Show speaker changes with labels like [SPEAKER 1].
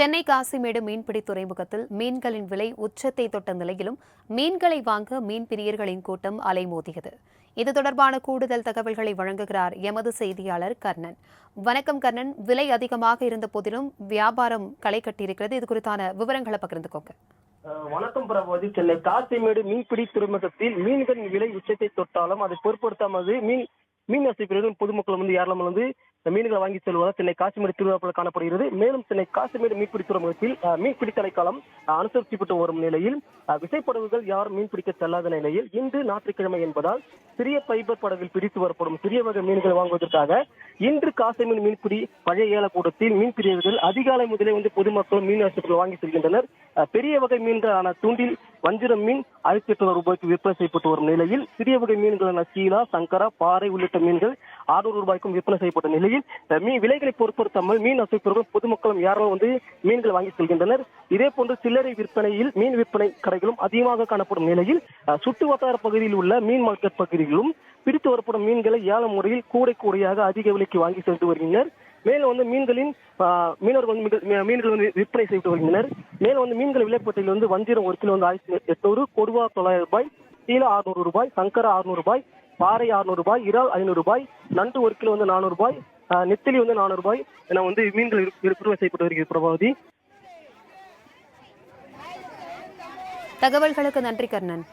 [SPEAKER 1] சென்னை காசிமேடு மீன்பிடி துறைமுகத்தில் மீன்களின் விலை உச்சத்தை தொட்ட நிலையிலும் மீன்களை வாங்க மீன் பிரியர்களின் கூட்டம் அலைமோதியது. இது தொடர்பான கூடுதல் தகவல்களை வழங்குகிறார் எமது செய்தியாளர் கர்ணன். வணக்கம் கர்ணன். விலை அதிகமாக இருந்த போதிலும் வியாபாரம் களை கட்டியிருக்கிறது. இது குறித்தான விவரங்களை பகிர்ந்துக்கோங்க.
[SPEAKER 2] வணக்கம் பிரபோதி. சென்னை காசிமேடு மீன்பிடி துறைமுகத்தில் மீன்களின் விலை உச்சத்தை தொட்டாலும் அதை பொருட்படுத்தாமல் மீன் மீன் வசதி பொதுமக்கள் வந்து ஏராளமாக வந்து இந்த மீன்களை வாங்கி செல்வதால் சென்னை காசிமேடு திருவிழாவில் காணப்படுகிறது. மேலும் சென்னை காசிமேடு மீன்பிடி துறைமுகத்தில் மீன்பிடி தலைக்காலம் அனுசரிக்கப்பட்டு வரும் நிலையில் விசைப்படகுகள் யாரும் மீன் பிடிக்க செல்லாத நிலையில் இன்று ஞாயிற்றுக்கிழமை என்பதால் சிறிய பைபர் படகில் பிடித்து வரப்படும் சிறிய வகை மீன்களை வாங்குவதற்காக இன்று காசிமேடு மீன்பிடி பழைய ஏலக்கூடத்தில் மீன்பிடியர்கள் அதிகாலை முதலே வந்து பொதுமக்கள் மீன் வசதிகள் வாங்கி செல்கின்றனர். பெரிய வகை மீன்களான தூண்டில் வஞ்சிரம் மீன் ஆயிரத்தி எட்நூறு ரூபாய்க்கு விற்பனை செய்யப்பட்டு வரும் நிலையில் சிறிய வகை மீன்களான சீலா சங்கரா பாறை உள்ளிட்ட மீன்கள் அறுநூறு ரூபாய்க்கும் விற்பனை செய்யப்பட்ட நிலையில் மீன் விலைகளை பொருட்படுத்தாமல் மீன் அசைப்பவர்கள் பொதுமக்களும் யாரோ வந்து மீன்கள் வாங்கி செல்கின்றனர். இதே போன்று சில்லறை விற்பனையில் மீன் விற்பனை கடைகளும் அதிகமாக காணப்படும் நிலையில் சுட்டு வட்டார பகுதியில் உள்ள மீன் மார்க்கெட் பகுதிகளிலும் பிடித்து வரப்படும் மீன்களை ஏல முறையில் கூடை கூடையாக அதிக விலைக்கு வாங்கி சென்று வருகின்றனர். மேலும் வந்து மீன்களின் ஆஹ், மீனவர்கள் வந்து மீன்கள் வந்து விற்பனை செய்து வருகின்றனர். மேலும் வந்து மீன்கள் விலைப்பட்டியில் வந்து வஞ்சிரம் ஒரு கிலோ வந்து ஆயிரத்தி எட்நூறு கொடுவா தொள்ளாயிரம் ரூபாய் சீலா அறுநூறு ரூபாய் சங்கரா அறுநூறு ரூபாய் பாறை அறுநூறு ரூபாய் இறால் ஐநூறு ரூபாய் நண்டு ஒரு கிலோ வந்து நானூறு ரூபாய் ஆஹ், நெத்திலி வந்து நானூறு ரூபாய் என வந்து மீன்கள் விற்பனை செய்யப்பட்டு வருகிறது பிரபாவதி.
[SPEAKER 1] தகவல்களுக்கு நன்றி கர்ணன்.